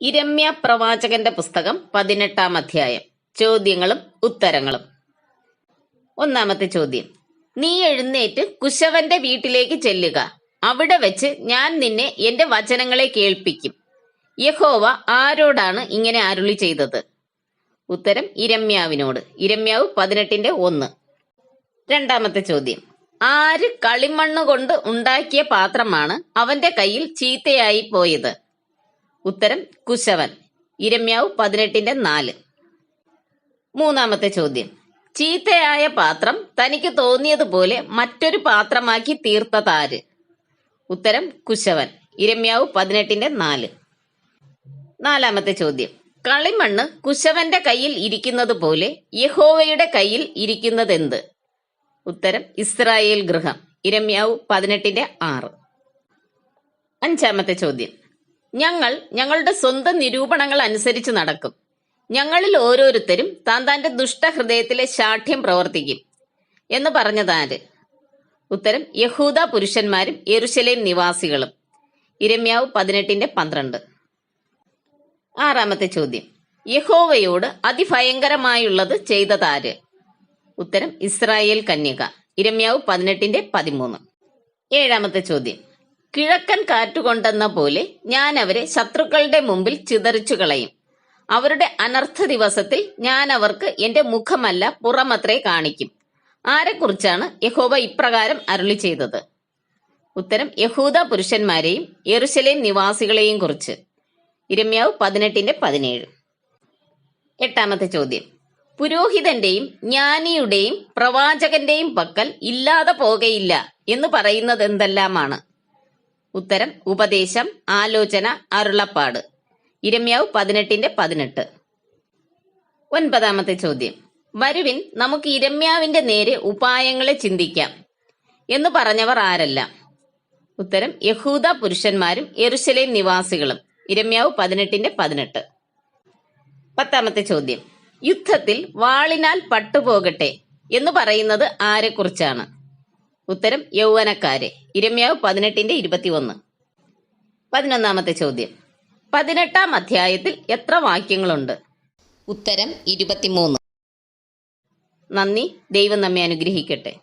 ഇരമ്യ പ്രവാചകന്റെ പുസ്തകം പതിനെട്ടാം അധ്യായം. ചോദ്യങ്ങളും ഉത്തരങ്ങളും. ഒന്നാമത്തെ ചോദ്യം. നീ എഴുന്നേറ്റ് കുശവന്റെ വീട്ടിലേക്ക് ചെല്ലുക. അവിടെ വെച്ച് ഞാൻ നിന്നെ എന്റെ വചനങ്ങളെ കേൾപ്പിക്കും. യഹോവ ആരോടാണ് ഇങ്ങനെ അരുളി ചെയ്തത്? ഉത്തരം ഇരമ്യാവിനോട്. ഇരമ്യാവ് പതിനെട്ടിന്റെ ഒന്ന്. രണ്ടാമത്തെ ചോദ്യം. ആര് കളിമണ്ണ് കൊണ്ട് ഉണ്ടാക്കിയ പാത്രമാണ് അവന്റെ കയ്യിൽ ചീത്തയായി പോയത്? ഉത്തരം കുശവൻ. ഇരമ്യാവ് പതിനെട്ടിന്റെ നാല്. മൂന്നാമത്തെ ചോദ്യം. ചീത്തയായ പാത്രം തനിക്ക് തോന്നിയതുപോലെ മറ്റൊരു പാത്രമാക്കി തീർത്തതാര്? ഉത്തരം കുശവൻ. ഇരമ്യാവ് പതിനെട്ടിന്റെ നാല്. നാലാമത്തെ ചോദ്യം. കളിമണ്ണ് കുശവന്റെ കയ്യിൽ ഇരിക്കുന്നത് പോലെ യഹോവയുടെ കയ്യിൽ ഇരിക്കുന്നതെന്ത്? ഉത്തരം ഇസ്രായേൽ ഗൃഹം. ഇരമ്യാവ് പതിനെട്ടിന്റെ ആറ്. അഞ്ചാമത്തെ ചോദ്യം. ഞങ്ങൾ ഞങ്ങളുടെ സ്വന്തം നിരൂപണങ്ങൾ അനുസരിച്ച് നടക്കും. ഞങ്ങളിൽ ഓരോരുത്തരും താൻ തന്റെ ദുഷ്ടഹൃദയത്തിലെ ശാഠ്യം പ്രവർത്തിക്കും. എന്ന് പറഞ്ഞതാര് ഉത്തരം യഹൂദ പുരുഷന്മാരും യെരുശലേം നിവാസികളും. ഇരമ്യാവ് പതിനെട്ടിന്റെ പന്ത്രണ്ട്. ആറാമത്തെ ചോദ്യം. യഹോവയോട് അതിഭയങ്കരമായുള്ളത് ചെയ്തതാര് ഉത്തരം ഇസ്രായേൽ കന്യക. ഇരമ്യാവ് പതിനെട്ടിന്റെ പതിമൂന്ന്. ഏഴാമത്തെ ചോദ്യം. കിഴക്കൻ കാറ്റുകൊണ്ടെന്ന പോലെ ഞാൻ അവരെ ശത്രുക്കളുടെ മുമ്പിൽ ചിതറിച്ചു കളയും. അവരുടെ അനർത്ഥ ദിവസത്തിൽ ഞാൻ അവർക്ക് എന്റെ മുഖമല്ല പുറമത്രേ കാണിക്കും. ആരെക്കുറിച്ചാണ് യഹോബ ഇപ്രകാരം അരുളി ചെയ്തത്? ഉത്തരം യഹൂദ പുരുഷന്മാരെയും യെറുശലേം നിവാസികളെയും കുറിച്ച്. ഇരമ്യാവ് പതിനെട്ടിന്റെ പതിനേഴ്. എട്ടാമത്തെ ചോദ്യം. പുരോഹിതന്റെയും ജ്ഞാനിയുടെയും പ്രവാചകന്റെയും പക്കൽ ഇല്ലാതെ പോകയില്ല എന്ന് പറയുന്നത് എന്തെല്ലാമാണ് ഉത്തരം ഉപദേശം ആലോചന അരുളപ്പാട്. ഇരമ്യാവ് പതിനെട്ടിന്റെ പതിനെട്ട്. ഒൻപതാമത്തെ ചോദ്യം. വരുവിൻ നമുക്ക് ഇരമ്യാവിന്റെ നേരെ ഉപായങ്ങളെ ചിന്തിക്കാം എന്ന് പറഞ്ഞവർ ആരല്ല? ഉത്തരം യഹൂദ പുരുഷന്മാരും എറുശലേം നിവാസികളും. ഇരമ്യാവ് പതിനെട്ടിന്റെ പതിനെട്ട്. പത്താമത്തെ ചോദ്യം. യുദ്ധത്തിൽ വാളിനാൽ പട്ടുപോകട്ടെ എന്ന് പറയുന്നത് ആരെക്കുറിച്ചാണ്? ഉത്തരം യൗവനക്കാരെ. ഇരമ്യാവ് പതിനെട്ടിന്റെ ഇരുപത്തിയൊന്ന്. പതിനൊന്നാമത്തെ ചോദ്യം. പതിനെട്ടാം അധ്യായത്തിൽ എത്ര വാക്യങ്ങളുണ്ട്? ഉത്തരം ഇരുപത്തിമൂന്ന്. നന്ദി. ദൈവം നമ്മെ അനുഗ്രഹിക്കട്ടെ.